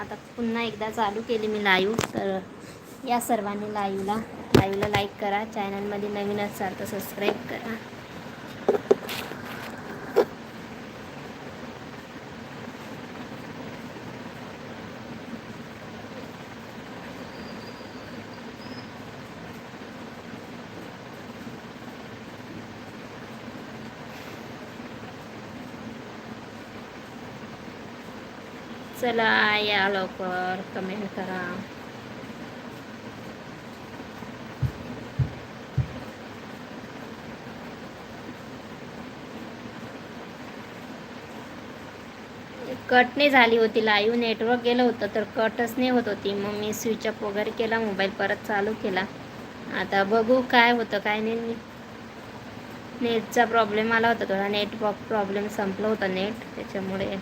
आता पुन्हा एकदा चालू केली मी लाईव्ह तर या सर्वांनी लाईव्हला लाईव्हला लाईक करा. चॅनलमध्ये नवीन असाल तर सबस्क्राईब करा. चला या लवकर. कमेंट करा. कट नाही झाली होती लाईव्ह नेटवर्क गेलं होतं तर कटच नाही होत होती. मग मी स्विच ऑफ वगैरे केला मोबाईल परत चालू केला. आता बघू काय होतं काय नाही. नेटचा प्रॉब्लेम आला होता थोडा. नेट प्रॉब्लेम संपला होता नेट त्याच्यामुळे